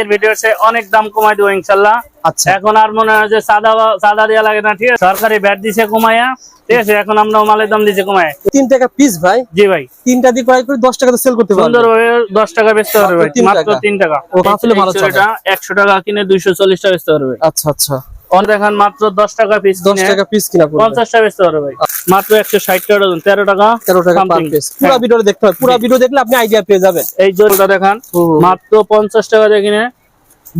এর ভিডিওতে অনেক দাম কমাই দেবো ইনশাল্লাহ। আচ্ছা। এখন আর মনে হয় যে সাদা সাদা দেওয়া লাগে না ঠিক আছে? সরকারি ব্যাট দিছে কমায়া ঠিক আছে? এখন আমরা মালের দাম দিছে কমায়। তিন টাকা পিস ভাই। জি ভাই। তিনটা দিয়ে ক্রয় করে দশ টাকা সেল করতে সুন্দর ভাবে দশ টাকা বেচতে পারবে মাত্র তিন টাকা। একশো টাকা কিনে দুইশো চল্লিশ টাকা বেচতে পারবে। আচ্ছা আচ্ছা। দেখান মাত্র দশ টাকা পিস দশ টাকা পিস কিনা পঞ্চাশ টাকা বেচতে ভাই। মাত্র একশো ষাট টাকা ডজন তেরো টাকা তেরো টাকা পার হ্যাঁ। দেখতে হবে। পুরো ভিডিও দেখলে আপনি আইডিয়া পেয়ে যাবেন। এই জোরটা দেখান। মাত্র পঞ্চাশ টাকা দিয়ে কিনে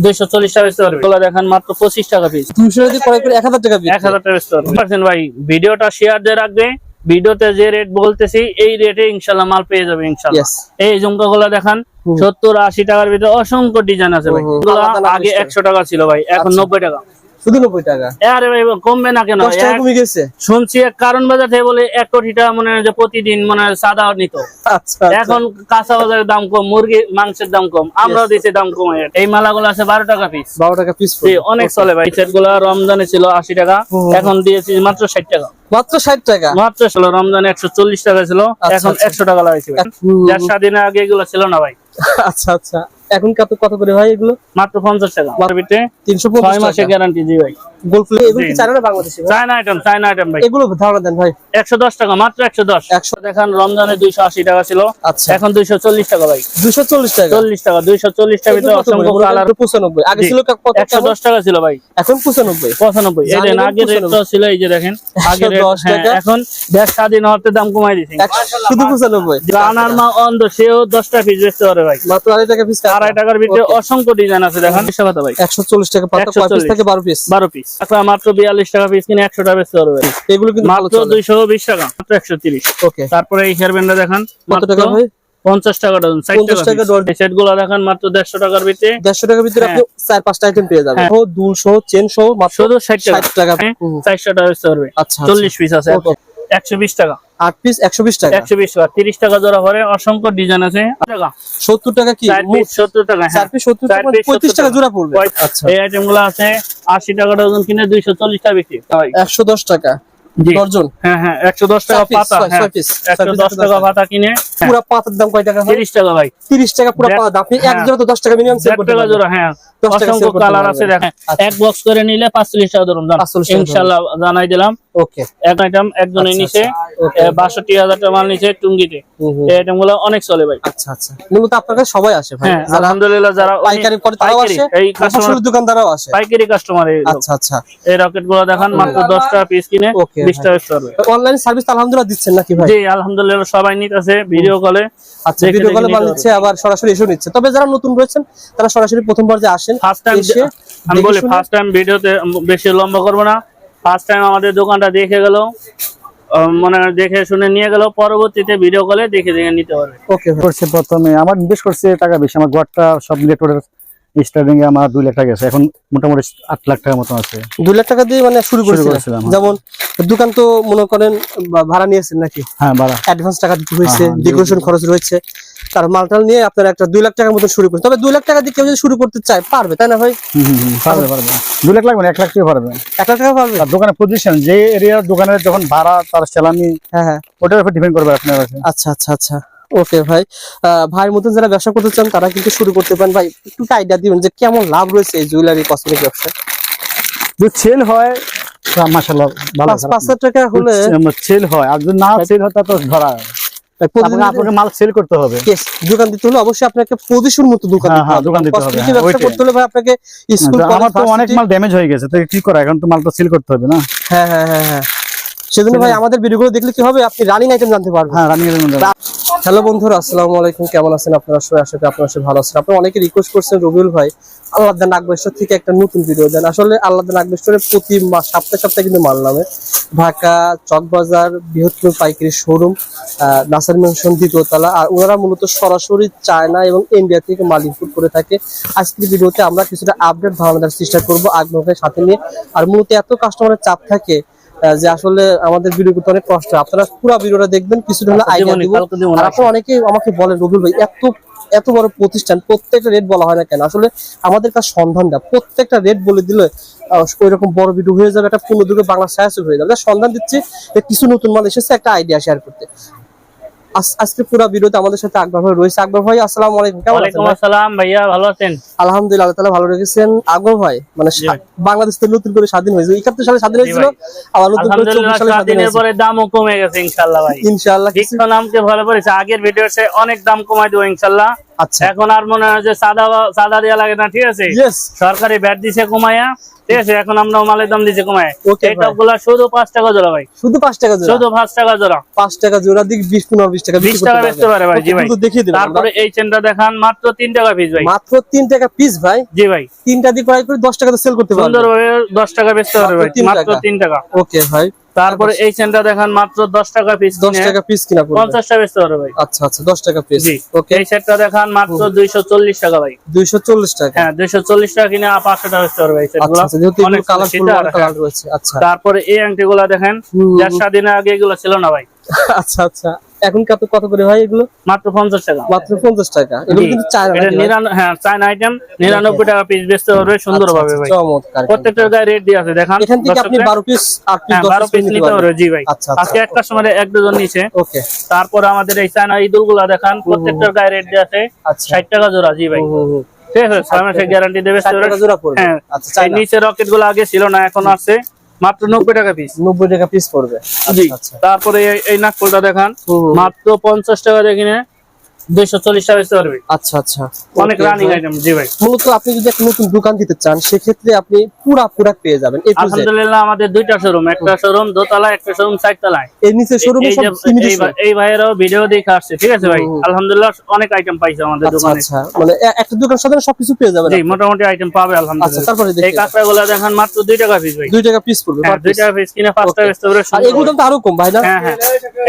দুইশো চল্লিশ টাকা বেচতে পারবে এগুলো দেখান মাত্র পঁচিশ টাকা পিস দুইশো যদি ক্রয় করে এক হাজার টাকা এক হাজার টাকা বেচতে পারবে পারছেন ভাই ভিডিওটা শেয়ার দিয়ে রাখবে। ভিডিওতে যে রেট বলতেছি এই রেটে ইনশাল্লাহ মাল পেয়ে যাবে ইনশাল্লাহ। এই গুলা দেখান সত্তর আশি টাকার ভিতরে অসংখ্য ডিজাইন আছে ভাই। আগে একশো টাকা ছিল ভাই এখন আচ্ছা। নব্বই টাকা। শুধু নব্বই টাকা? আরে ভাই কমবে না কেন? দশ টাকা এক- কমে গেছে। শুনছি এক কারণ বাজার থেকে বলে এক কোটিটা মনে হয় প্রতিদিন মনে হয় সাদা নিত। আচ্ছা এখন কাঁচা বাজারের দাম কম মুরগি মাংসের দাম কম আমরাও দিচ্ছি দাম কমে। এই মালাগুলো আছে বারো টাকা পিস বারো টাকা পিস অনেক চলে ভাই সেটগুলো রমজানে ছিল আশি টাকা এখন দিয়েছি মাত্র ষাট টাকা। মাত্র ষাট টাকা? মাত্র ছিল রমজানে একশো চল্লিশ টাকা ছিল আচ্ছা, এখন আচ্ছা। একশো টাকা লাগাইছি ভাই। যার স্বাধীনের আগে এগুলো ছিল না ভাই। আচ্ছা আচ্ছা। এখন কত কত করে ভাই এগুলো? মাত্র পঞ্চাশ টাকা। তিনশো ছয় পঞ্চাশ মাসে গ্যারান্টি জি ভাই। গোল্ড এগুলো কি জি। না Bangladeshi China item China item ভাই। এগুলো ধারণা দেন ভাই। একশো দশ টাকা মাত্র একশো দশ। একশো দেখান রমজানে দুইশো আশি টাকা ছিল। আচ্ছা। এখন দুইশো চল্লিশ টাকা ভাই। টাকা? চল্লিশ টাকা দুইশো চল্লিশ টাকা ভিতরে অসংখ্য? কালার আগে ছিল কত টাকা? ছিল ভাই। এখন পঁচানব্বই। পঁচানব্বই। এই দেন না, রেট তো ছিল এই যে দেখেন আগের rate, 110 হ্যাঁ, টাকা। এখন দেশ স্বাধীন হওয়াতে দাম কমাই দিয়েছে শুধু মা অন্ধ সেও দশটা পিস বেচতে পারে ভাই। মাত্র আড়াই টাকা পিস আড়াই টাকার ভিতরে অসংখ্য ডিজাইন আছে দেখেন। বিশ টাকা ভাই একশো চল্লিশ টাকা পাতা কয় পিস 140 থাকে বারো পিস বারো পিস এখন মাত্র বিয়াল্লিশ টাকা পিস কিনে একশো টাকা বেচতে পারবে এগুলো কিন্তু ভালো মাত্র চলে। দুইশো বিশ টাকা মাত্র একশো তিরিশ। ওকে। তারপরে এই হেয়ার ব্যান্ডটা দেখান কত টাকা ভাই? পঞ্চাশ টাকা ডজন 50 টাকা ডজন। এই সেটগুলো দেখান মাত্র দেড়শো টাকার ভিতরে। দেড়শো টাকার ভিতরে আপনি চার পাঁচটা আইটেম পেয়ে যাবেন। হ্যাঁ। ও দুল সহ চেন সহ মাত্র শুধু ষাট টাকা। ষাট টাকা। হ্যাঁ, হুম। চারশো টাকা বেচতে পারবে আচ্ছা চল্লিশ পিস আছে। Okay. একশো বিশ টাকা। আট পিস একশো বিশ টাকা। একশো বিশ টাকা তিরিশ টাকা জোড়া অসংখ্য ডিজাইন আছে। সত্তর টাকা কি? সত্তর টাকা চার পিস সত্তর টাকা পঁয়ত্রিশ টাকা টাকা। জোড়া পড়বে। আচ্ছা। এই আইটেমগুলো আছে আশি টাকা ডজন কিনে দুইশো চল্লিশ টাকা বিক্রি একশো দশ টাকা। হ্যাঁ হ্যাঁ একশো দশ টাকা পাতা হ্যাঁ। একশো দশ টাকা। পাতা কিনে পুরো পাতার দাম কয় টাকা তিরিশ টাকা ভাই। তিরিশ টাকা পুরো পাতা আপনি এক। জোড়া তো দশ টাকা মিনিমাম সেল করতে পারবেন। জোড়া হ্যাঁ। 10 টাকা অসংখ্য কালার আছে দেখেন। এক বক্স করে নিলে পাঁচচল্লিশ টাকা ধরুন দাম। 45 জানাই দিলাম। ওকে। এক আইটেম একজনের নিচে okay. বাষট্টি হাজার টাকা মাল নিচে টুঙ্গিতে। হুম, হুম। এই আইটেম অনেক চলে ভাই। আচ্ছা আচ্ছা। মূলত আপনার কাছে সবাই আসে ভাই। হ্যাঁ আলহামদুলিল্লাহ যারা পাইকারি করে তারাও পাইকারি, আসে। এই কাস্টমার দোকানদারও আসে। পাইকারি কাস্টমার এই আচ্ছা আচ্ছা। এই রকেটগুলো দেখান মাত্র দশ টাকা পিস কিনে Okay, বিশ টাকা করবে অনলাইন সার্ভিস আলহামদুলিল্লাহ দিচ্ছেন নাকি ভাই? জি আলহামদুলিল্লাহ সবাই নিতেছে ভিডিও কলে আচ্ছা ভিডিও কলে মাল নিচ্ছে আবার সরাসরি ইস্যু নিচ্ছে। তবে যারা নতুন রয়েছেন তারা সরাসরি প্রথমবার যে আসেন ফার্স্ট টাইম এসে আমি বলি ফার্স্ট টাইম ভিডিওতে বেশি লম্বা করব না। ফার্স্ট টাইম আমাদের দোকানটা দেখে গেল মানে দেখে শুনে নিয়ে গেল পরবর্তীতে ভিডিও কলে দেখে দেখে নিতে পারবে। ওকে করছে প্রথমে। আমার ইনভেস্ট করছে টাকা বেশি। আমার ঘরটা সব নেটওয়ার্কের স্টার্টিং এ আমার দুই লাখ টাকা গেছে। এখন মোটামুটি আট লাখ টাকার মতো আছে। দুই লাখ টাকা দিয়ে মানে শুরু করেছিলাম হ্যাঁ। যেমন দোকান তো মনে করেন ভাড়া নিয়েছেন নাকি? হ্যাঁ বাড়া অ্যাডভান্স টাকা দিতে হয়েছে হ্যাঁ, হ্যাঁ, ডেকোরেশন খরচ রয়েছে। তার মালটাল নিয়ে আপনার একটা দুই লাখ টাকার মতো শুরু করছে তবে দুই লাখ টাকা দিয়ে কেউ যদি শুরু করতে চায় পারবে তাই না ভাই? পারবে পারবে। দুই লাখ লাগবে না এক লাখ টাকা পারবে। এক লাখ টাকা পারবে? আর দোকানের পজিশন যে এরিয়ার দোকানের যখন ভাড়া তার চালানি হ্যাঁ হ্যাঁ। ওটার উপর ডিপেন্ড করবে আপনার কাছে। আচ্ছা আচ্ছা আচ্ছা। ওকে ভাই। ভাইয়ের মতন যারা ব্যবসা করতে চান তারা কিন্তু শুরু করতে পারেন। ভাই একটু আইডিয়া দিবেন যে কেমন লাভ রয়েছে এই জুয়েলারি কসমেটিক ব্যবসায়? যদি সেল হয় মাসাল্লাহ ভালো পাঁচ পাঁচ হাজার টাকা হলে সেল হয়। আর যদি না সেল হয় তা তো ধরা আপনাকে মাল সেল করতে হবে। দোকান দিতে হলে অবশ্যই আপনাকে পজিশন মতো দোকান হ্যাঁ, দিতে হ্যাঁ, হবে। দোকান দিতে হবে, হ্যাঁ, ব্যবসা করতে হলে ভাই আপনাকে স্কুল আমার তো অনেক মাল ড্যামেজ হয়ে গেছে তো কি করা? এখন তো মাল তো সেল করতে হবে না। হ্যাঁ হ্যাঁ হ্যাঁ হ্যাঁ। সেজন্য ভাই আমাদের ভিডিওগুলো দেখলে কি হবে? আপনি রানিং আইটেম জানতে পারবেন। হ্যাঁ রানিং মধ্যে হ্যালো বন্ধুরা আসসালামু আলাইকুম। কেমন আছেন আপনারা সবাই? আশা করি আপনারা সবাই ভালো আছেন। আপনারা অনেকে রিকোয়েস্ট করছেন রবিউল ভাই আল্লাহ দান আকবেশ্বর থেকে একটা নতুন ভিডিও দেন। আসলে আল্লাহ দান আকবেশ্বরের প্রতি মাস সপ্তাহে সপ্তাহে কিন্তু মাল নামে। ঢাকা চকবাজার বৃহত্তম পাইকারি শোরুম নাসার মেনশন দ্বিতীয়তলা আর ওনারা মূলত সরাসরি চায়না এবং ইন্ডিয়া থেকে মাল ইনপুট করে থাকে। আজকের ভিডিওতে আমরা কিছুটা আপডেট ধারণা দেওয়ার চেষ্টা করব আগ্রহকে সাথে নিয়ে। আর মূলত এত কাস্টমারের চাপ থাকে যে আসলে আমাদের ভিডিও করতে অনেক কষ্ট আপনারা পুরো ভিডিওটা দেখবেন কিছুটা হলে আইডিয়া দিব। আর আপনারা অনেকেই আমাকে বলেন রবিউল ভাই এত এত বড় প্রতিষ্ঠান প্রত্যেকটা রেট বলা হয় না কেন? আসলে আমাদের কাছে সন্ধানটা প্রত্যেকটা রেট বলে দিলে ওই রকম বড় ভিডিও হয়ে যাবে একটা পূর্ণ দুর্গে বাংলা সাহায্য হয়ে যাবে। সন্ধান দিচ্ছি কিছু নতুন মাল এসেছে একটা আইডিয়া শেয়ার করতে। আজকে পুরো ভিডিওতে আমাদের সাথে আকবর ভাই রয়েছে। আকবর ভাই আসসালামু আলাইকুম। কেমন আছেন ওয়ালাইকুম আসসালাম ভাইয়া ভালো আছেন? আলহামদুলিল্লাহ আল্লাহ তাআলা ভালো রেখেছেন। আকবর ভাই মানে বাংলাদেশ তো নতুন করে স্বাধীন হয়েছে। একাত্তর সালে স্বাধীন হয়েছিল। আবার নতুন করে চব্বিশ আলহামদুলিল্লাহ সালে স্বাধীন হয়েছে। পরে দামও কমে গেছে ইনশাল্লাহ ভাই। ইনশাল্লাহ কিছু নামকে ভালো করেছে আগের ভিডিও অনেক দাম কমাই দেবো ইনশাল্লাহ এখন আর মনে হয় যে সাদা সাদা দেওয়া লাগে না ঠিক আছে? সরকারি ব্যাট দিছে কমায়া ঠিক আছে? এখন আমরা মালের দাম দিছে কমায় এই শুধু পাঁচ টাকা জোড়া ভাই। শুধু পাঁচ টাকা জোড়া? শুধু পাঁচ টাকা জোড়া। পাঁচ টাকা জোড়া দিক বিশ পনেরো বিশ টাকা বিশ টাকা বেচতে পারে ভাই জি ভাই। দেখিয়ে দিলাম। তারপরে এই চেনটা দেখান মাত্র তিন টাকা পিস ভাই। মাত্র তিন টাকা পিস ভাই। জি ভাই। তিনটা দিয়ে ক্রয় করে দশ টাকা সেল করতে পারবেন সুন্দর ভাবে দশ টাকা বেচতে পারবে ভাই মাত্র। তিন টাকা। ওকে ভাই। তারপরে এই চেনটা দেখেন মাত্র দশ টাকা পিস দশ টাকা পিস কিনা পড়বে। পঞ্চাশ টাকা বেচতে পারবে ভাই। আচ্ছা আচ্ছা দশ টাকা পিস ওকে এই সেটটা দেখেন মাত্র দুইশো চল্লিশ টাকা ভাই। দুইশো চল্লিশ টাকা। হ্যাঁ দুইশো চল্লিশ টাকা কিনে পাঁচশো টাকা বেচতে পারবে এই আচ্ছা সেটগুলো আচ্ছা যেহেতু অনেক কালার কালারফুল কালার রয়েছে আচ্ছা। তারপরে এই আংটিগুলো দেখেন। যার স্বাধীনের আগে এগুলো ছিল না ভাই। আচ্ছা আচ্ছা। এখন কত কত করে ভাই এগুলো? মাত্র পঞ্চাশ টাকা। মাত্র পঞ্চাশ টাকা। এগুলো কিন্তু চায়না এটা হ্যাঁ চায়না আইটেম নিরানব্বই টাকা পিস বেচতে পারবে আচ্ছা, ভাবে আচ্ছা, ভাই। চমৎকার। প্রত্যেকটার গায়ে রেট দিয়ে আছে দেখান। এখান থেকে আপনি দর্শকদের। বারো পিস আট পিস হ্যাঁ নিতে পারবে জি ভাই। আচ্ছা আজকে এক কাস্টমারে এক ডজন নিচে ওকে। তারপরে আমাদের এই চায়না ইদুলগুলা দেখান প্রত্যেকটার গায়ে রেট দিয়ে আছে আচ্ছা। ষাট টাকা জোড়া জি ভাই। ঠিক আছে ছয় মাসের গ্যারান্টি দেবে জোড়া পড়বে। হ্যাঁ আচ্ছা নিচে রকেটগুলো আগে ছিল না এখন আছে। মাত্র নব্বই টাকা পিস নব্বই টাকা পিস পড়বে। জি। আচ্ছা। তারপরে এই- নাকফুলটা দেখান। মাত্র পঞ্চাশ টাকা দেখিনে। কিনে টাকা পারবে। আচ্ছা আচ্ছা। অনেক রানিং আইটেম জি ভাই। মূলত আপনি যদি একটা নতুন দোকান দিতে চান সেক্ষেত্রে আপনি পুরা পুরা পেয়ে যাবেন এ টু জেড আলহামদুলিল্লাহ আমাদের দুইটা শোরুম একটা শোরুম দোতলা একটা শোরুম চারতলায়। এর নিচে শোরুমে সব যে- এই shop। ভাই- এই ভাইয়েরাও ভিডিও দেখে আসছে ঠিক আছে ভাই? আলহামদুলিল্লাহ অনেক আইটেম পাইছে আমাদের আচ্ছা দোকানে। আচ্ছা। মানে একটা দোকান সাধারণ সবকিছু পেয়ে যাবেন জি মোটামুটি আইটেম পাবে আলহামদুলিল্লাহ। তারপরে এই দেখি দেখেন মাত্র দুই টাকা পিস ভাই। টাকা পিস পড়বে হ্যাঁ দুই টাকা পিস কিনে পাঁচ টাকা বেচতে পারবে আর এগুলো তো আরও কম ভাই না? হ্যাঁ হ্যাঁ।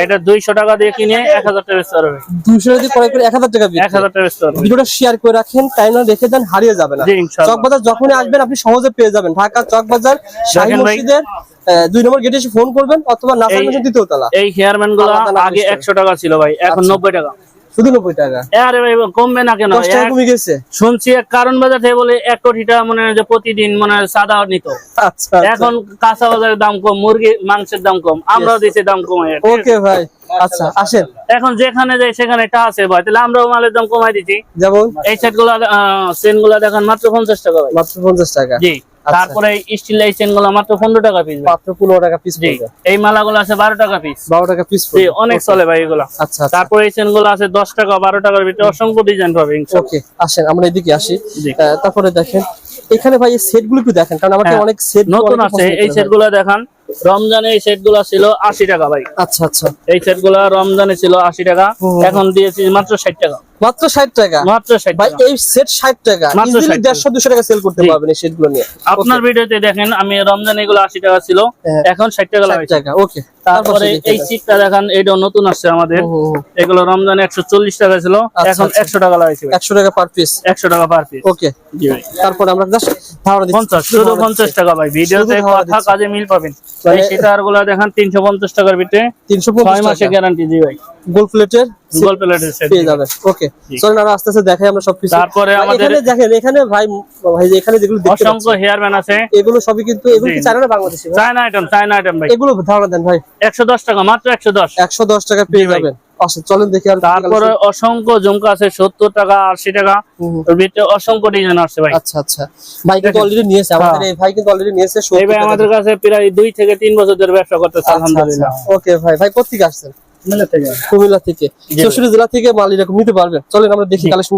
এটা দুইশো টাকা দিয়ে কিনে এক হাজার টাকা বেচতে পারবে। দুইশো দিয়ে ক্রয় করে এক হাজার টাকা এক হাজার টাকা ভিডিওটা শেয়ার করে রাখেন টাইম রেখে দেন হারিয়ে যাবে না। জি ইনশাআল্লাহ চকবাজার যখনই আসবেন আপনি সহজে পেয়ে যাবেন। ঢাকা চকবাজার শাহী মসজিদের আহ, দুই নম্বর গেটে এসে ফোন করবেন অথবা নাসার মেশিন দ্বিতীয় তলা। এই হেয়ারম্যানগুলো আগে একশো টাকা ছিল ভাই এখন আচ্ছা। নব্বই টাকা। শুধু নব্বই টাকা? আরে ভাই কমবে না কেন? দশ টাকা এক- কমে গেছে। শুনছি এক কারণ বাজার থেকে বলে এক কোটিটা মনে হয় প্রতিদিন মনে হয় সাদা নিত। আচ্ছা এখন কাঁচা বাজারের দাম কম মুরগি মাংসের দাম কম আমরাও দিচ্ছি দাম কমাই ওকে ভাই। আচ্ছা আসেন। এখন যেখানে যাই সেখানে আছে ভাই তাহলে আমরাও মালের দাম কমাই দিচ্ছি। যেমন? এই সেটগুলা চেনগুলা দেখেন মাত্র পঞ্চাশ টাকা মাত্র পঞ্চাশ টাকা। জি। তারপরে স্টিল এই চেনগুলা মাত্র পনেরো টাকা পিস মাত্র পনেরো টাকা পিস এই মালাগুলো আছে বারো টাকা পিস বারো টাকা পিস অনেক চলে ভাই এগুলা। আচ্ছা আচ্ছা। তারপরে এই চেনগুলো আছে দশ টাকা বারো টাকার ভিতরে অসংখ্য ডিজাইন পাবে ওকে আসেন আমরা এদিকে আসি। তারপরে দেখেন এখানে ভাই এই সেটগুলো একটু দেখেন কারণ আমাকে হ্যাঁ, অনেক সেট নতুন আছে। এই সেটগুলা দেখান রমজানে এই সেটগুলা ছিল আশি টাকা ভাই। আচ্ছা আচ্ছা। এই সেটগুলা রমজানে ছিল আশি টাকা এখন দিয়েছি মাত্র ষাট টাকা। মাত্র ষাট টাকা। মাত্র ষাট ভাই এই সেট ষাট টাকা। ইজিলি 60 দেড়শো দুশো টাকা সেল করতে। পারবেন এই সেটগুলো নিয়ে। আপনার ভিডিওতে দেখেন আমি রমজান এগুলো আশি টাকা ছিল। হ্যাঁ। এখন ষাট টাকা ষাট লাগাইছি টাকা ওকে তারপরে এই সিটটা দেখান এটাও নতুন আসছে আমাদের। এগুলো রমজানে একশো চল্লিশ টাকা ছিল। আচ্ছা, এখন আচ্ছা। একশো টাকা লাগাইছি একশো টাকা পার পিস একশো টাকা পার পিস ওকে জি ভাই। তারপরে আমরা জাস্ট ধারণা দিচ্ছি। পঞ্চাশ শুধু পঞ্চাশ টাকা ভাই। ভিডিওতে কথা কাজে মিল পাবেন। মানে- এই সীতারগুলো দেখান তিনশো পঞ্চাশ টাকার ভিতরে। তিনশো ছয় পঞ্চাশ মাসে টাকা। গ্যারান্টি জি ভাই। গোল প্লেটের গোল প্লেটের সেট পেয়ে যাবেন ওকে। চলেন আস্তে আস্তে দেখাই আমরা সবকিছু। তারপরে আমাদের- এখানে দেখেন এখানে ভাই ভাই এখানে যেগুলো দেখতে অসংখ্য হেয়ার ব্যান্ড আছে। এগুলো সবই কিন্তু এগুলো কি চায়না না Bangladeshi China item China item ভাই। এগুলো ধারণা দেন ভাই। একশো দশ টাকা মাত্র একশো দশ। একশো দশ টাকা পেয়ে যাবেন। চলেন দেখি আর তারপরে অসংখ্য ঝুমকা আছে সত্তর টাকা আশি টাকা। ভিতরে অসংখ্য ডিজাইন আছে ভাই। আচ্ছা আচ্ছা। ভাই কিন্তু অলরেডি নিয়েছে। আমাদের এই ভাই কিন্তু অলরেডি নিয়েছে হ্যাঁ। এই ভাই আমাদের কাছে প্রায় দুই থেকে তিন বছর ধরে ব্যবসা করতেছে আলহামদুলিল্লাহ। ওকে ভাই। ভাই কোথেকে আসছেন? কুমিল্লা থেকে। চৌষট্টি জেলা থেকে মাল এরকম নিতে পারবেন। চলেন আমরা দেখি কালেকশন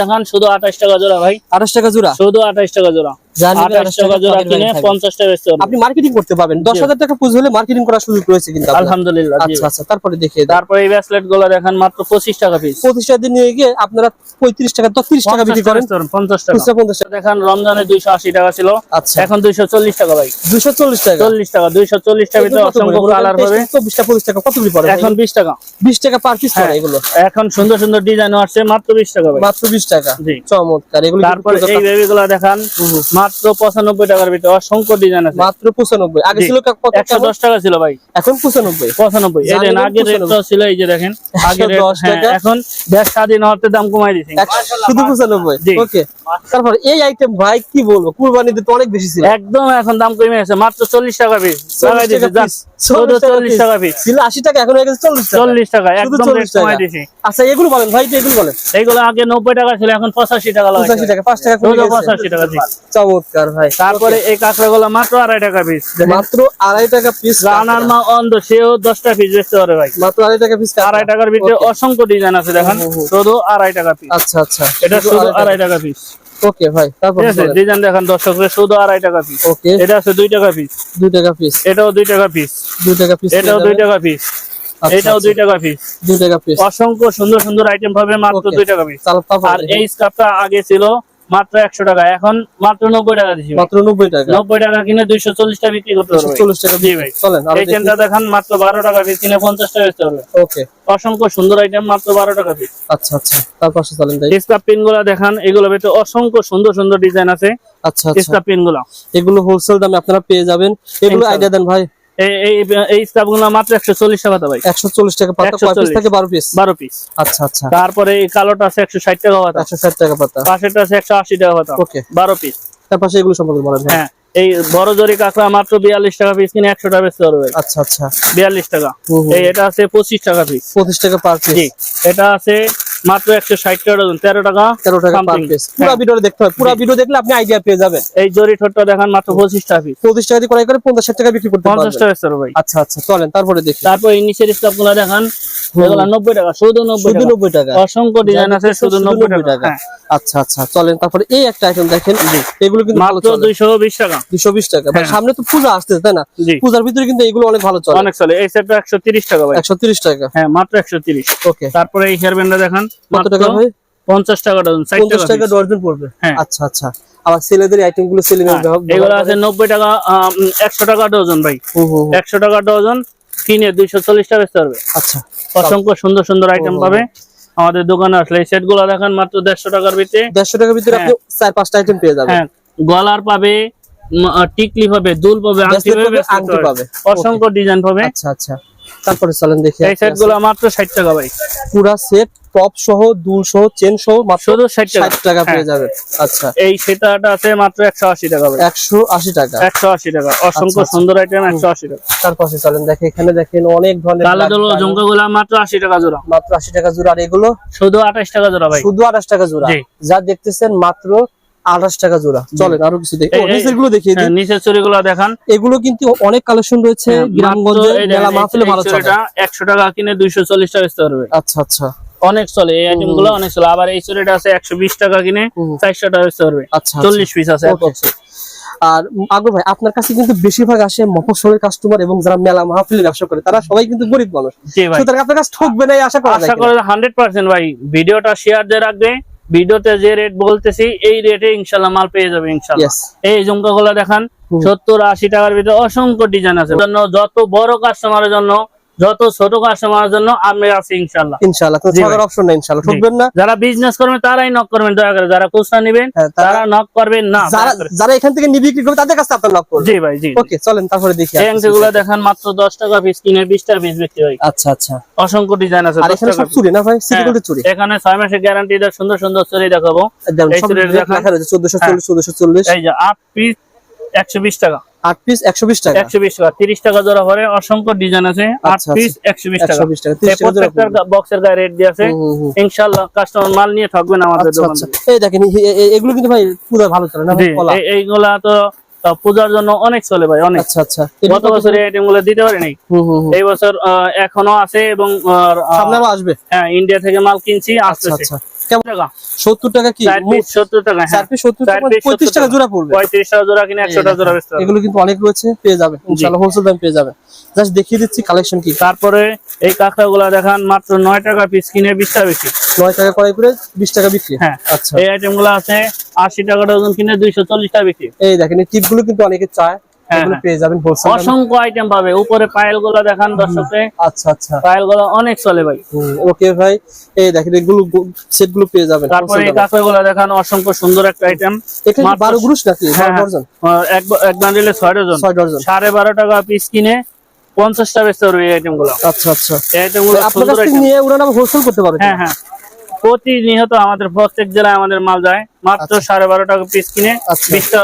দেখান শুধু আঠাশ টাকা জোড়া ভাই। আঠাশ টাকা জোড়া? শুধু আঠাশ টাকা জোড়া। যা টাকা জোড়া তাদের কিনে বাড়ি থাকবে। পঞ্চাশ টাকা বেচতে পারবেন। আপনি মার্কেটিং করতে পারবেন। দশ হাজার টাকা পুঁজি হলে মার্কেটিং করার সুযোগ রয়েছে কিন্তু আলহামদুলিল্লাহ আচ্ছা আচ্ছা তারপরে দেখিয়ে তারপরে এই ব্রেসলেটগুলো দেখান মাত্র পঁচিশ টাকা পিস পঁচিশটা দিন নিয়ে গিয়ে আপনারা পঁয়ত্রিশ টাকা দশ তিরিশ টাকা বিক্রি করেন। পঞ্চাশ টাকা পঞ্চাশ টাকা। দেখান রমজানে দুইশো আশি টাকা ছিল আচ্ছা। এখন দুইশো চল্লিশ টাকা ভাই। দুশো চল্লিশ টাকা। চল্লিশ টাকা দুইশো চল্লিশ টাকা ভিতরে অসংখ্য কালার হবে। চব্বিশটা পঁচিশ টাকা কতগুলি পড়ে? এখন বিশ টাকা। বিশ টাকা পার পিস পড়ে হ্যাঁ। এগুলো। এখন সুন্দর সুন্দর ডিজাইন আসছে মাত্র বিশ টাকা মাত্র বিশ টাকা। জি। চমৎকার এগুলো তারপরে পুরো এই বেবি গুলা দেখান। মাত্র পঁচানব্বই টাকার ভিতরে অসংখ্য ডিজাইন আছে। মাত্র পঁচানব্বই। আগে ছিল কত একশো? দশ টাকা ছিল ভাই। এখন পঁচানব্বই। পঁচানব্বই। এই দেন রেট ছিল এই যে দেখেন rate, 110 হ্যাঁ, টাকা। এখন দেশ স্বাধীন হওয়াতে দাম কমাই দিয়েছে। শুধু পঁচানব্বই? জি। ওকে। তারপর এই আইটেম ভাই কি বলব? কুরবানিতে তো অনেক বেশি ছিল। একদম এখন দাম কমে গেছে মাত্র চল্লিশ টাকা পিস লাগাই দিয়েছে টাকা যান। piece, শুধু 40 টাকা পিস ছিল আশি টাকা এখন হয়ে গেছে চল্লিশ টাকা। চল্লিশ টাকা একদম রেট কমাই টাকা। আচ্ছা এগুলো বলেন ভাই এগুলো বলেন। এইগুলো আগে নব্বই টাকা ছিল এখন পঁচাশি টাকা পঁচাশি টাকা পাঁচ টাকা কমে গেছে। টাকা জি। চমৎকার ভাই তারপরে এই কাঁকড়াগুলো মাত্র আড়াই টাকা পিস মাত্র আড়াই টাকা পিস রানার মা অন্ধ সেও দশটা পিস বেচতে পারে ভাই মাত্র আড়াই টাকা পিস আড়াই টাকার ভিতরে অসংখ্য ডিজাইন আছে দেখেন। শুধু আড়াই টাকা পিস আচ্ছা আচ্ছা এটা শুধু আড়াই টাকা পিস ওকে ভাই তারপর ডিজাইন দেখেন দর্শকরা শুধু আড়াই টাকা পিস ওকে এটা আছে দুই টাকা পিস দুই টাকা পিস এটাও দুই টাকা পিস দুই টাকা পিস এটাও দুই টাকা পিস আচ্ছা, এটাও দুই টাকা পিস দুই টাকা পিস অসংখ্য সুন্দর সুন্দর আইটেম পাবে মাত্র দুই টাকা পিস আর এই স্কার্ফটা আগে ছিল মাত্র একশো টাকা। এখন মাত্র নব্বই টাকা দিচ্ছি। মাত্র নব্বই টাকা। নব্বই টাকা কিনে দুইশো চল্লিশ টাকা বিক্রি করতে পারবে চল্লিশ টাকা জি ভাই। চলেন এই চেনটা দেখান মাত্র বারো টাকা কিনে পঞ্চাশ টাকা বেচতে পারবে ওকে। অসংখ্য সুন্দর আইটেম মাত্র বারো টাকা পিস আচ্ছা আচ্ছা। তারপর চলেন ভাই পিনগুলা দেখান এগুলো ভিতরে অসংখ্য সুন্দর সুন্দর ডিজাইন আছে। আচ্ছা আচ্ছা। পিনগুলা এগুলো হোলসেল দামে আপনারা পেয়ে যাবেন। এগুলো আইডিয়া দেন ভাই। এই মাত্র টাকা ভাই। টাকা পাতা কয় পিস থাকে পিস পিস আচ্ছা আচ্ছা। তারপরে এই কালোটা আছে একশো ষাট টাকা পাতা। একশো ষাট টাকা পাতা। আছে একশো আশি টাকা পাতা। ওকে। বারো পিস তার পাশে এগুলো সম্পর্কে বলেন হ্যাঁ এই বড় জরি কাঁকড়া মাত্র বিয়াল্লিশ টাকা পিস কিনে একশো টাকা বেচতে পারবে আচ্ছা আচ্ছা। বিয়াল্লিশ টাকা। এই এটা আছে পঁচিশ টাকা পিস পঁচিশ টাকা পার পিস এটা আছে মাত্র একশো ষাট টাকা ডজন তেরো টাকা তেরো টাকা পার। পিস পুরো। ভিডিও দেখতে হবে পুরো ভিডিও দেখলে আপনি আইডিয়া পেয়ে যাবেন। এই জরি ঠোঁটটা দেখান মাত্র পঁচিশ টাকা পিস পঁচিশ টাকা দিয়ে ক্রয় করে পঞ্চাশ ষাট টাকা বিক্রি করতে পঞ্চাশ টাকা স্যার ভাই আচ্ছা আচ্ছা চলেন তারপরে দেখি। তারপর এই নিচের স্কার্ফগুলা দেখান। এগুলা নব্বই টাকা শুধু নব্বই শুধু টাকা। নব্বই টাকা। অসংখ্য ডিজাইন আছে শুধু নব্বই টাকা। হ্যাঁ। আচ্ছা আচ্ছা চলেন তারপরে এই একটা আইটেম দেখেন। এগুলো কিন্তু মাত্র দুইশো বিশ টাকা। বিশ টাকা। হ্যাঁ। সামনে তো পূজা আসতেছে তাই না? পূজার ভিতরে কিন্তু এগুলো অনেক ভালো চলে। অনেক চলে। এই সেটটা একশো তিরিশ টাকা ভাই। একশো তিরিশ টাকা। হ্যাঁ মাত্র একশো তিরিশ। ওকে। তারপরে এই হেয়ার ব্যান্ডটা দেখান কত টাকা ভাই? পঞ্চাশ টাকা ডজন পঞ্চাশ টাকা। ডর্জন পড়বে। হ্যাঁ। আচ্ছা আচ্ছা। আবার ছেলেদের আইটেমগুলো ছেলে এগুলো আছে নব্বই টাকা একশো টাকা ডজন ভাই। একশো টাকা ডজন কিনে দুইশো চল্লিশ টাকা পারবে আচ্ছা। অসংখ্য সুন্দর সুন্দর আইটেম পাবে। আমাদের দোকানে আসলে এই সেটগুলো দেখেন মাত্র দেড়শো টাকার ভিতরে। দেড়শো টাকার ভিতরে আপনি চার পাঁচটা আইটেম পেয়ে যাবেন। হ্যাঁ গলার পাবে টিকলি পাবে দুল পাবে আংটি পাবে। অসংখ্য ডিজাইন পাবে। আচ্ছা আচ্ছা। তারপরে চলেন দেখি এই সেটগুলো মাত্র ষাট টাকা ভাই। পুরা সেট টপ সহ দুল সহ চেন সহ মাত্র শুধু ষাট টাকা। ষাট টাকা পেয়ে হ্যাঁ। যাবেন। আচ্ছা। এই সেটাটা আছে মাত্র একশো আশি টাকা ভাই। একশো আশি টাকা। একশো আশি টাকা। অসংখ্য আচ্ছা। সুন্দর আইটেম একশো আশি টাকা। তার পাশে চলেন দেখে। এখানে দেখেন অনেক ধরনের কালো দল diamond, মাত্র আশি টাকা জোড়া। মাত্র আশি টাকা জোড়া। আর এগুলো শুধু আঠাশ টাকা জোড়া ভাই। শুধু আঠাশ টাকা জোড়া। যা দেখতেছেন মাত্র আঠাশ টাকা জোড়া। চলেন আরও কিছু এই- নিচেরগুলো দেখিয়ে হ্যাঁ, নিচের চুরি গুলা দেখান। এগুলো কিন্তু অনেক কালেকশন রয়েছে হ্যাঁ, গ্রামগঞ্জে মেলা মাহফিলে ভালো চলে। একশো টাকা কিনে দুইশো চল্লিশ টাকা বেচতে পারবে আচ্ছা আচ্ছা। অনেক চলে এই আইটেমগুলো অনেক চলে। আবার এই চুরিটা আছে একশো বিশ টাকা কিনে চারশো টাকা বেচতে পারবে আচ্ছা চল্লিশ পিস আছে। আর আগ্রহ ভাই আপনার কাছে কিন্তু বেশিরভাগ আসে মফস্বলের কাস্টমার এবং যারা মেলা মাহফিলে ব্যবসা করে তারা সবাই কিন্তু গরিব মানুষ। সুতরাং আপনার কাছে ঠকবে না আশা করা যায় আশা? করি হান্ড্রেড পার্সেন্ট ভাই। ভিডিওটা শেয়ার দিয়ে রাখবে। ভিডিওতে যে রেট বলতেছি এই রেটে ইনশাল্লাহ মাল পেয়ে যাবে ইনশাল্লাহ। এই জুমকা গুলা দেখান সত্তর আশি টাকার ভিতরে অসংখ্য ডিজাইন আছে। জন্য যত বড় কাস্টমারের জন্য যত ছোট কাস্টমারের জন্য আমি আছি ইনশাল্লাহ জি ভাই। অপশন নাই ইনশাআল্লাহ। ঠকবেন না? যারা বিজনেস করবেন তারাই নক করবেন দয়া করে। যারা খুচরা নেবেন হ্যাঁ, তারা- নক করবেন না যারা এখান থেকে নিয়ে বিক্রি করবে তাদের কাছে আপনার লাভ করবে জি ভাই জি। ওকে চলেন তারপরে দেখি এই আর কিছু। মাত্র দশ টাকা পিস কিনে বিশ টাকা পিস বিক্রি হয়। আচ্ছা আচ্ছা। অসংখ্য ডিজাইন আছে আর এখানে সব চুরি না ভাই? সিটি হ্যাঁ, চুরি। এখানে ছয় মাসের গ্যারান্টি সুন্দর সুন্দর চুরি দেখাবো। এই দেখান। চোদ্দশো হ্যাঁ। চোদ্দশো চল্লিশ। এই যে আট পিস একশো বিশ টাকা। আট পিস একশো বিশ টাকা। একশো বিশ টাকা তিরিশ টাকা জোড়া ভরে অসংখ্য ডিজাইন আছে আট আচ্ছা, পিস একশো বিশ টাকা। বক্সের গায়ে রেট দিয়ে আছে। ইনশাল্লাহ কাস্টমার মাল নিয়ে ঠকবেন আমাদের আচ্ছা দোকান আচ্ছা। এই দেখেন এগুলো কিন্তু ভাই পুরো ভালো চলে না এইগুলা তো পূজার জন্য অনেক চলে ভাই অনেক। আচ্ছা আচ্ছা। গত বছর আইটেমগুলো দিতে হুম হুম। এই বছর এখনও আছে এবং আসবে? হ্যাঁ ইন্ডিয়া থেকে মাল কিনছি আচ্ছা আসতেছে। আচ্ছা। কেমন? টাকা। সত্তর টাকা কি? চার পিস সত্তর টাকা হ্যাঁ। পিস সত্তর চার টাকা piece পঁয়ত্রিশ 70 টাকা জোড়া পড়বে। পঁয়ত্রিশ টাকা জোড়া কিনে একশো টাকা জোড়া বেচতে এগুলো কিন্তু অনেক রয়েছে পেয়ে যাবে। ইনশাআল্লাহ হোলসেল দাম পেয়ে যাবে। জাস্ট দেখিয়ে দিচ্ছি কালেকশন কি। তারপরে এই কাঁকড়া গুলা দেখান মাত্র নয় টাকা পিস কিনে বিশ টাকা বেশি নয় টাকা কড়াই করে বিশ টাকা বিক্রি। হ্যাঁ। আচ্ছা। এই আইটেম আছে আশি টাকা ডজন কিনে দুইশো চল্লিশ টাকা বিক্রি। এই দেখেন এই টিপগুলো কিন্তু অনেকে চায়। এগুলো হ্যাঁ। পেয়ে যাবেন হোলসেল অসংখ্য আইটেম পাবে। উপরে পায়েলগুলো দেখান দর্শকে আচ্ছা আচ্ছা। পায়েলগুলো অনেক চলে ভাই। ওকে ভাই। এই দেখেন এগুলো সেটগুলো পেয়ে যাবেন তারপরে এই wholesale গুলো দেখান অসংখ্য সুন্দর একটা আইটেম এটা কি মাত্র- বারো গ্রুশ নাকি? হ্যাঁ, বারো ডজন? এক এক বান্ডিলে ছয় ডজন। ছয় ডজন। সাড়ে বারো টাকা পিস কিনে পঞ্চাশটা বেচতে পারবে এই আইটেমগুলো। আচ্ছা আচ্ছা। এই আইটেমগুলো আপনার কাছ থেকে। নিয়ে ওরা হোলসেল করতে পারবে হ্যাঁ হ্যাঁ। প্রতিনিয়ত আমাদের প্রত্যেক জেলায় আমাদের মাল যায়। মাত্র সাড়ে বারো টাকা পিস কিনে আচ্ছা। বিশটা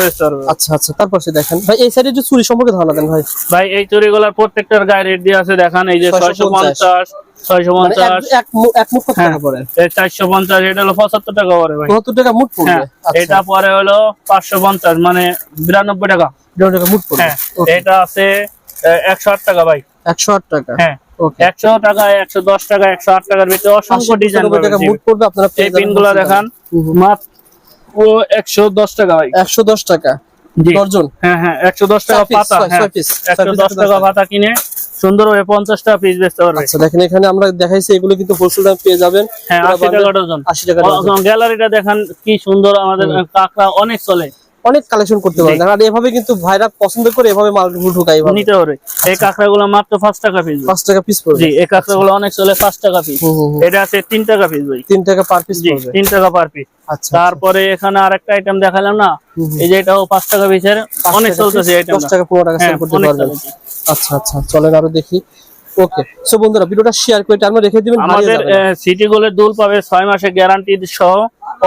বেচতে পারবে। আচ্ছা আচ্ছা। তারপর সে দেখেন। ভাই এই সাইডে যে চুরি সম্পর্কে ধারণা দেন ভাই। ভাই এই চুরিগুলার প্রত্যেকটার গায়ে রেট দিয়ে আছে দেখান। এই যে ছয়শো পঞ্চাশ ছয়শো মানে পঞ্চাশ এক- এক মুখ হ্যাঁ। টাকা পড়ে? চারশো পঞ্চাশ এটা হলো পঁচাত্তর টাকা পরে ভাই। পঁচাত্তর টাকা হ্যাঁ। আচ্ছা। এটা পরে হলো পাঁচশো পঞ্চাশ মানে বিরানব্বই টাকা। টাকা হ্যাঁ। এটা আছে একশো আট টাকা ভাই। একশো আট টাকা। হ্যাঁ। একশো টাকা একশো দশ টাকা একশো আট টাকার ভিতরে অসংখ্য ডিজাইন টাকা মুঠ পড়বে আপনারা এই পিনগুলো দেখান। মাত্র একশো দশ টাকা ভাই। একশো দশ টাকা। হ্যাঁ হ্যাঁ একশো দশ টাকা পাতা হ্যাঁ। একশো দশ টাকা পাতা কিনে পঞ্চাশটা পিস বেচতে পারবে। আচ্ছা দেখেন এখানে আমরা দেখাইছি এগুলো কিন্তু হোলসেল দাম পেয়ে যাবেন। হ্যাঁ আশি টাকা ডজন। আশি টাকা গ্যালারিটা দেখান কি সুন্দর আমাদের কাঁকড়া অনেক চলে। অনেক কালেকশন করতে পারেন আর এভাবে কিন্তু ভাইরা পছন্দ করে এভাবে মাল ঢুকাই নিতে পারে এই কাঁকড়া গুলো মাত্র পাঁচ টাকা পিস পাঁচ টাকা পিস পড়বে। জি এই কাঁকড়া গুলো অনেক চলে পাঁচ টাকা পিস। এটা আছে তিন টাকা পিস ভাই। তিন টাকা পার পিস পড়বে। তিন টাকা পার পিস আচ্ছা তারপরে এখানে আরেকটা আইটেম দেখালাম না। এই যে এটাও পাঁচ টাকা পিসের অনেক চলতেছে আইটেম টাকা পনেরো টাকা সেল হ্যাঁ করতে পারবেন। আচ্ছা আচ্ছা চলেন আরও দেখি। ওকে সো বন্ধুরা ভিডিওটা শেয়ার করে টার্মে রেখে দিবেন আমাদের সিটি গোলের দুল পাবে ছয় মাসে গ্যারান্টি সহ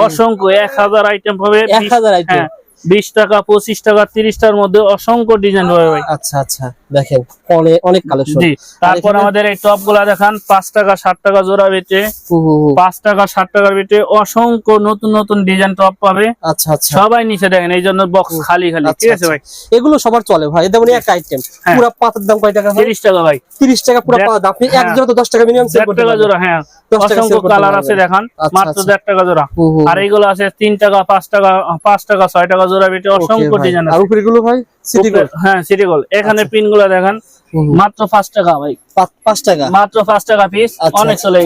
অসংখ্য এক হাজার আইটেম পাবে এক হাজার আইটেম বিশ টাকা পঁচিশ টাকা তিরিশটার মধ্যে অসংখ্য ডিজাইন পাবে ভাই। আচ্ছা আচ্ছা দেখেন অনেক অনেক কালেকশন জি তারপর আমাদের এই টপগুলা দেখান পাঁচ টাকা ষাট টাকা জোড়া বেচে। পাঁচ টাকা ষাট টাকার ভিতরে অসংখ্য নতুন নতুন ডিজাইন টপ পাবে। আচ্ছা আচ্ছা। সবাই নিচে দেখেন এই জন্য বক্স খালি খালি। আচ্ছা, ঠিক আছে আচ্ছা। ভাই? এগুলো সবার চলে ভাই যেমন একটা আইটেম। পুরো পাতার দাম কয় টাকা হয় তিরিশ টাকা ভাই। তিরিশ টাকা পুরো পাতা দাম। আপনি এক হ্যাঁ। জোড়া তো দশ টাকা মিনিমাম সেল করতে টাকা জোড়া হ্যাঁ। অসংখ্য কালার আছে দেখান। আচ্ছা, মাত্র। দেড় টাকা জোড়া। আর এইগুলো আছে তিন টাকা পাঁচ টাকা পাঁচ টাকা ছয় টাকা জোড়া বেটে অসংখ্য। ডিজাইন আর উপরে গুলো ভাই? City goal? হ্যাঁ সিটি গোল। এখানে পিনগুলো দেখান মাত্র পাঁচ টাকা ভাই। পাঁচ টাকা? মাত্র পাঁচ টাকা পিস আচ্ছা, অনেক চলে।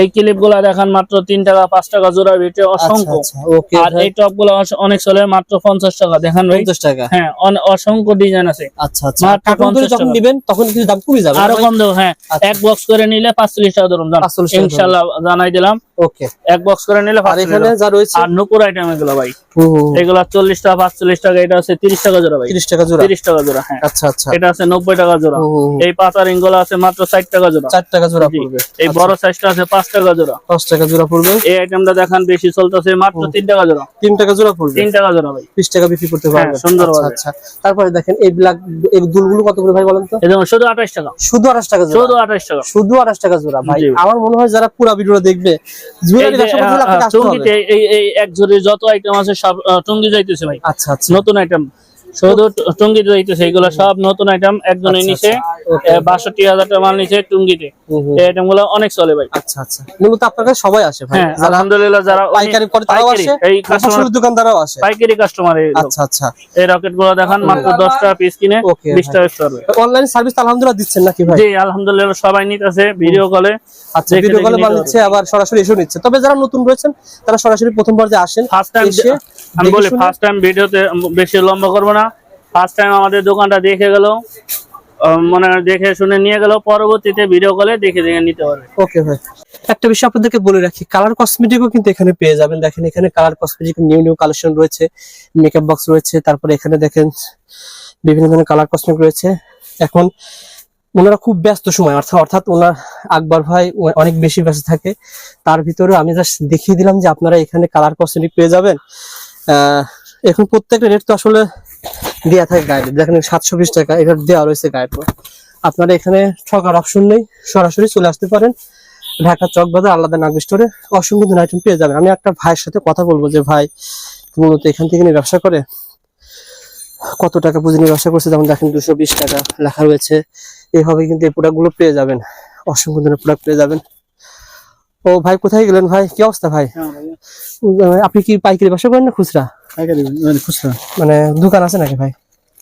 এই ক্লিপগুলা দেখান মাত্র তিন টাকা পাঁচ টাকা আচ্ছা অসংখ্য। আচ্ছা আর এই টপগুলো অনেক চলে মাত্র পঞ্চাশ টাকা। দেখান পঞ্চাশ টাকা। হ্যাঁ অসংখ্য ডিজাইন আছে। আচ্ছা মাত্র কার্টুন করে 50 যখন টাকা। তখন কিছু দাম কমে যাবে। আরও কম দেবো হ্যাঁ। এক বক্স করে নিলে পাঁচচল্লিশ টাকা ধরুন দাম 45 টাকা ইনশাল্লাহ জানাই দিলাম। ওকে এক বক্স করে নিলে আর 45 এখানে টাকা। যা রয়েছে আর নুপুর আইটেম এগুলো ভাই। এগুলো চল্লিশ টাকা পাঁচচল্লিশ টাকা এটা আছে তিরিশ টাকা জোড়া ভাই। তিরিশ টাকা জোড়া। তিরিশ টাকা জোড়া হ্যাঁ। আচ্ছা আচ্ছা। এটা আছে নব্বই টাকা জোড়া। এই পাতা রিং গুলো আছে মাত্র ষাট টাকা জোড়া। চার টাকা জোড়া পড়বে। এই বড় সাইজটা আছে পাঁচ টাকা জোড়া। পাঁচ টাকা জোড়া পড়বে। এই আইটেমটা দেখান বেশি চলতেছে মাত্র তিন টাকা জোড়া। তিন টাকা জোড়া পড়বে। তিন টাকা জোড়া ভাই। বিশ টাকা বিক্রি করতে পারবেন হ্যাঁ, সুন্দরভাবে। আচ্ছা আচ্ছা। তারপরে দেখেন এই ব্ল্যাক এই দুলগুলো কত করে ভাই বলেন তো? যেমন শুধু আঠাশ টাকা। শুধু আঠাশ টাকা জোড়া। শুধু আঠাশ টাকা। শুধু আঠাশ টাকা জোড়া ভাই। আমার মনে হয় যারা পুরো ভিডিওটা দেখবে। টুঙ্গিতে এই এক ঝুড়ির যত আইটেম আছে সব টুঙ্গি যাইতেছে ভাই। আচ্ছা আচ্ছা। নতুন আইটেম শুধু টুঙ্গিতে যাইতেছে সব নতুন আইটেম আচ্ছা, নিচে okay. বাষট্টি হাজার টাকা মাল নিচে টুঙ্গিতে। এই আইটেমগুলো অনেক চলে ভাই। আচ্ছা আচ্ছা। মূলত আপনার কাছে সবাই আসে ভাই। হ্যাঁ আলহামদুলিল্লাহ যারা পাইকারি করে তারাও আসে এই কাস্টমার দোকানদারও আসে। পাইকারি কাস্টমার আচ্ছা আচ্ছা। এই রকেটগুলো দেখান মাত্র দশ টাকা পিস কিনে Okay, বিশ টাকা পারবে অনলাইন সার্ভিস আলহামদুলিল্লাহ দিচ্ছেন নাকি ভাই? জি আলহামদুলিল্লাহ সবাই নিতেছে ভিডিও কলে আচ্ছা ভিডিও কলে নিতে মাল নিচ্ছে আবার সরাসরি এসেও নিচ্ছে। তবে যারা নতুন রয়েছেন তারা সরাসরি প্রথমবার যে আসেন ফার্স্ট টাইম আমি বলি ফার্স্ট টাইম ভিডিওতে বেশি লম্বা করব না। ফার্স্ট টাইম আমাদের দোকানটা দেখে গেল মানে দেখে শুনে নিয়ে গেল, পরবর্তীতে ভিডিও কলে দেখে দেখে নিতে পারবে। ওকে ভাই। একটা বিষয় আপনাদেরকে বলে রাখি কালার কসমেটিকও কিন্তু এখানে পেয়ে যাবেন। দেখেন, এখানে colour cosmetic new new collection রয়েছে মেকআপ বক্স রয়েছে, তারপরে এখানে দেখেন, বিভিন্ন ধরনের কালার কসমেটিক রয়েছে। এখন ওনারা খুব ব্যস্ত সময়, অর্থাৎ অর্থাৎ ওনার আকবর ভাই অনেক বেশি ব্যস্ত থাকে। তার ভিতরে আমি জাস্ট দেখিয়ে দিলাম যে আপনারা এখানে কালার কসমেটিক পেয়ে যাবেন। এখন প্রত্যেকটা রেট তো আসলে দেওয়া থাকে গাইড দেখেন সাতশো বিশ টাকা এটা দেওয়া রয়েছে গাইড আপনারা এখানে ঠকার অপশন নেই সরাসরি চলে আসতে পারেন। ঢাকা চক বাজার আলাদা নাগ স্টোরে অসংখ্য দিন আইটেম পেয়ে যাবেন। আমি একটা ভাইয়ের সাথে কথা বলব যে ভাই মূলত এখান থেকে নিয়ে ব্যবসা করে কত টাকা পুঁজি নিয়ে ব্যবসা করছে? যেমন দেখেন দুশো বিশ টাকা লেখা রয়েছে। এইভাবে কিন্তু এই প্রোডাক্টগুলো পেয়ে যাবেন। অসংখ্য দিনের প্রোডাক্ট পেয়ে যাবেন। ও ভাই কোথায় গেলেন ভাই? কি অবস্থা ভাই? আপনি কি পাইকারি ব্যবসা করেন না খুচরা? খুচরা? মানে দোকান আছে নাকি ভাই?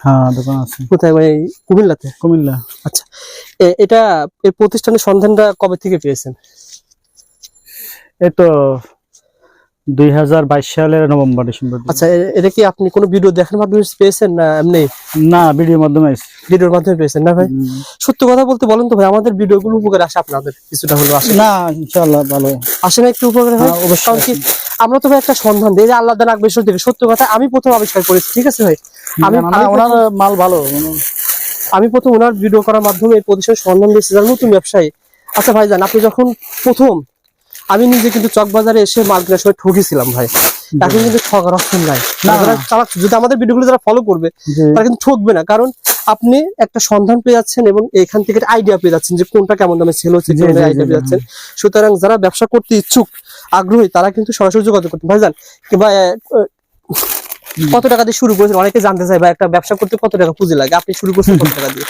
হ্যাঁ দোকান আছে। কোথায় ভাই কুমিল্লাতে? কুমিল্লা। আচ্ছা এটা এই প্রতিষ্ঠানের সন্ধানটা কবে থেকে পেয়েছেন? এই তো দুই হাজার বাইশ সালের নভেম্বর ডিসেম্বর। আচ্ছা এটা কি আপনি কোনো ভিডিও মাধ্যমে পেয়েছেন না এমনি? না ভিডিওর মাধ্যমে ভিডিওর মাধ্যমে পেয়েছেন না ভাই। সত্য কথা বলতে বলেন তো ভাই আমাদের ভিডিওগুলো উপকার আসে আপনাদের কিছুটা হলো আসে। না ইনশাআল্লাহ ভালো। আসে না একটু উপকার হয় অবশ্যই আমরা তো ভাই একটা সন্ধান দিই আল্লাহ দান থেকে। সত্য কথা আমি প্রথম আবিষ্কার করেছি ঠিক আছে ভাই? আমি ওনার মাল ভালো মানে আমি প্রথম ওনার ভিডিও করার মাধ্যমে এই প্রতিষ্ঠানের সন্ধান দিয়েছি যারা নতুন ব্যবসায়ী। আচ্ছা ভাই জান আপনি যখন প্রথম আমি নিজে কিন্তু চকবাজারে এসে মাল কেনার সময় ঠকেছিলাম ভাই। এখন কিন্তু ঠকার অপশন নাই। চালাচ্ছে যদি আমাদের ভিডিওগুলো যারা ফলো করবে তারা কিন্তু ঠকবে না। কারণ আপনি একটা সন্ধান পেয়ে যাচ্ছেন এবং এখান থেকে আইডিয়া পেয়ে যাচ্ছেন যে কোনটা কেমন দামে সেল হচ্ছে কোনটা আইডিয়া পেয়ে যাচ্ছেন। সুতরাং যারা ব্যবসা করতে ইচ্ছুক আগ্রহী তারা কিন্তু সরাসরি যোগাযোগ করতে ভাইজান কিংবা আহ, আহ, কত টাকা দিয়ে শুরু করেছেন? অনেকে জানতে চাই বা একটা ব্যবসা করতে কত টাকা পুঁজি লাগে? আপনি শুরু করছেন কত টাকা দিয়ে?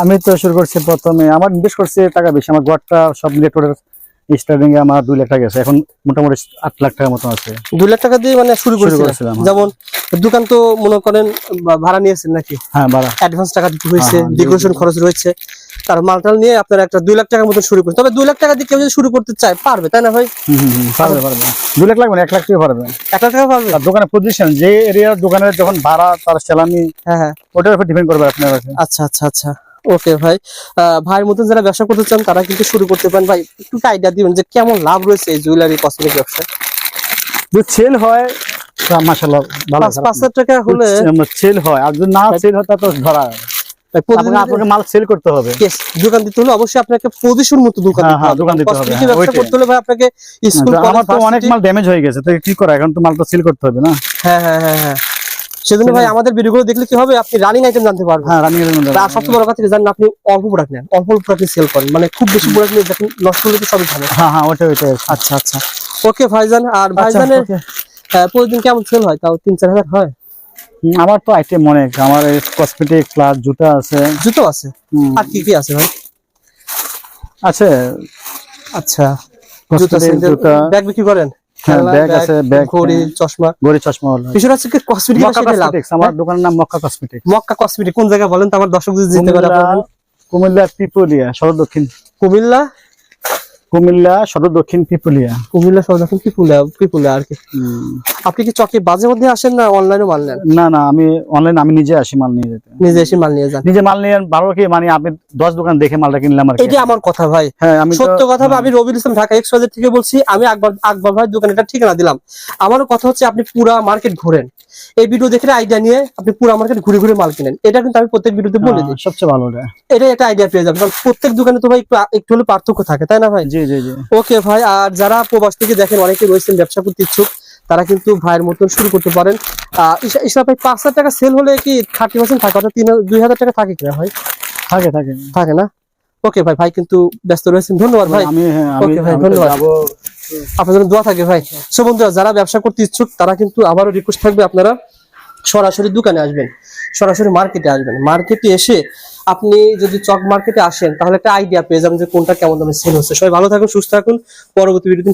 আমি তো শুরু করছি প্রথমে। আমার ইনভেস্ট করছি টাকা বেশি। আমার ঘরটা সব নেটওয়ার্কের স্টার্টিং এ আমার দুই লাখ টাকা গেছে। এখন মোটামুটি আট লাখ টাকার মতো আছে। দুই লাখ টাকা দিয়ে মানে শুরু করেছিলাম, হ্যাঁ। যেমন দোকান তো মনে করেন ভাড়া নিয়েছেন নাকি? হ্যাঁ বাড়া অ্যাডভান্স টাকা দিতে হয়েছে হ্যাঁ, হ্যাঁ, ডেকোরেশন খরচ রয়েছে। তার মালটাল নিয়ে আপনার একটা দুই লাখ টাকার মতো শুরু করেন। তবে দুই লাখ টাকা দিয়ে কেউ যদি শুরু করতে চায় পারবে তাই না ভাই? পারবে পারবে। দুই লাখ লাগবে না এক লাখ টাকা পারবে। এক লাখ টাকা পারবে? আর দোকানের পজিশন যে এরিয়ার দোকানের যখন ভাড়া তার চালানি হ্যাঁ হ্যাঁ। ওটার উপর ডিপেন্ড করবে আপনার কাছে। আচ্ছা আচ্ছা আচ্ছা। ওকে ভাই। ভাইয়ের মতন যারা ব্যবসা করতে চান তারা কিন্তু শুরু করতে পারেন। ভাই একটু আইডিয়া দিবেন যে কেমন লাভ রয়েছে এই জুয়েলারি কসমেটিক ব্যবসায়? যদি সেল হয় মাসাল্লাহ ভালো পাঁচ পাঁচ হাজার টাকা হলে সেল হয় আর যদি না সেল হয় তা তো ধরা আপনাকে মাল সেল করতে হবে। দোকান দিতে হলে অবশ্যই আপনাকে পজিশন মতো দোকান হ্যাঁ, দিতে হ্যাঁ, দোকান দিতে হবে, হ্যাঁ। করতে হলে ভাই আপনাকে আমার তো অনেক মাল ড্যামেজ হয়ে গেছে তো কি করা এখন তো মাল তো সেল করতে হবে না? হ্যাঁ হ্যাঁ হ্যাঁ হ্যাঁ। সেজন্য ভাই আমাদের ভিডিওগুলো দেখলে কি হবে? আপনি রানিং আইটেম জানতে পারবেন। হ্যাঁ রানিং এর মধ্যে আর সবচেয়ে বড় কথা জানেন আপনি অল্প প্রোডাক্ট নেন। অল্প প্রোডাক্ট সেল করেন। মানে খুব বেশি প্রোডাক্ট নিয়ে দেখেন নষ্ট হলে তো সবই ভালো। হ্যাঁ হ্যাঁ ওটা ওটা আচ্ছা আচ্ছা। ওকে ভাইজান আর আচ্ছা, ভাইজানের প্রতিদিন কেমন সেল হয়? তাও তিন চার হাজার হয়? আমার তো আইটেম অনেক। আমার কসমেটিক প্লাস জুতা আছে। জুতো আছে? আর কি কি আছে ভাই? আছে। আচ্ছা। জুতো cosmetic, জুতা। ব্যাগ বিক্রি করেন? হ্যাঁ, bag আছে, ঘড়ি হ্যাঁ। চশমা। চশমা হলো। আছে কি কসমেটিক আমার দোকানের নাম মক্কা মক্কা কসমেটিক কোন জায়গায় বলেন তো আমার দর্শক যদি যেতে পারে কুমিল্লা আপনার কুমিল্লা পিপুলিয়া সদর দক্ষিণ। কুমিল্লা? কুমিল্লা সদর দক্ষিণ পিপুলিয়া। কুমিল্লা কি পুলে কি পুলে আর কি। আপনি কি চকে বাজে মধ্যে আসেন না অনলাইনে মাল নেন? না না আমি অনলাইন আমি নিজে আসি মাল নিয়ে যেতে। নিজে এসে মাল নিয়ে যান। নিজে মাল নিয়ে ভালো কি? মানে আপনি দশ দোকান দেখে মালটা কিনলাম আর। এটা আমার কথা ভাই। হ্যাঁ আমি সত্য কথা আমি রবিউল ইসলাম ঢাকা এক্স বাজার থেকে বলছি আমি আকবর আকবর ভাই দোকানে এটা ঠিকানা দিলাম। আমারও কথা হচ্ছে আপনি পুরা মার্কেট ঘোরেন। এই ভিডিও দেখে আইডিয়া নিয়ে আপনি পুরা মার্কেট ঘুরে ঘুরে মাল কিনেন। এটা কিন্তু আমি প্রত্যেক ভিডিওতে বলে দিই। হ্যাঁ, সবচেয়ে ভালো এটা। এটা আইডিয়া পেয়ে যাবেন। কারণ প্রত্যেক দোকানে তো ভাই একটু একটু হলে পার্থক্য থাকে তাই না ভাই? জি জি জি। ওকে ভাই আর যারা প্রবাস থেকে দেখেন অনেকে রয়েছেন ব্যবসা করতে ইচ্ছুক তারা কিন্তু ভাইয়ের মতন শুরু করতে পারেন। ইসা- ভাই পাঁচ হাজার টাকা সেল হলে কি থার্টি পার্সেন্ট থাকে অর্থাৎ তিন দুই হাজার টাকা থাকে কিনা ভাই? থাকে থাকে থাকে। না? ওকে ভাই ভাই কিন্তু ব্যস্ত রয়েছেন। ধন্যবাদ ভাই। হ্যাঁ Okay ভাই, ধন্যবাদ। আপনার জন্য দোয়া থাকে ভাই। সো বন্ধুরা যারা ব্যবসা করতে ইচ্ছুক তারা কিন্তু আবারও রিকোয়েস্ট থাকবে আপনারা সরাসরি দোকানে আসবেন সরাসরি মার্কেটে আসবেন। মার্কেটে এসে আপনি যদি চক মার্কেটে আসেন, তাহলে একটা আইডিয়া পেয়ে যাবেন যে কোনটা কেমন দামে সেল হচ্ছে। সবাই ভালো থাকুন, সুস্থ থাকুন। পরবর্তী ভিডিও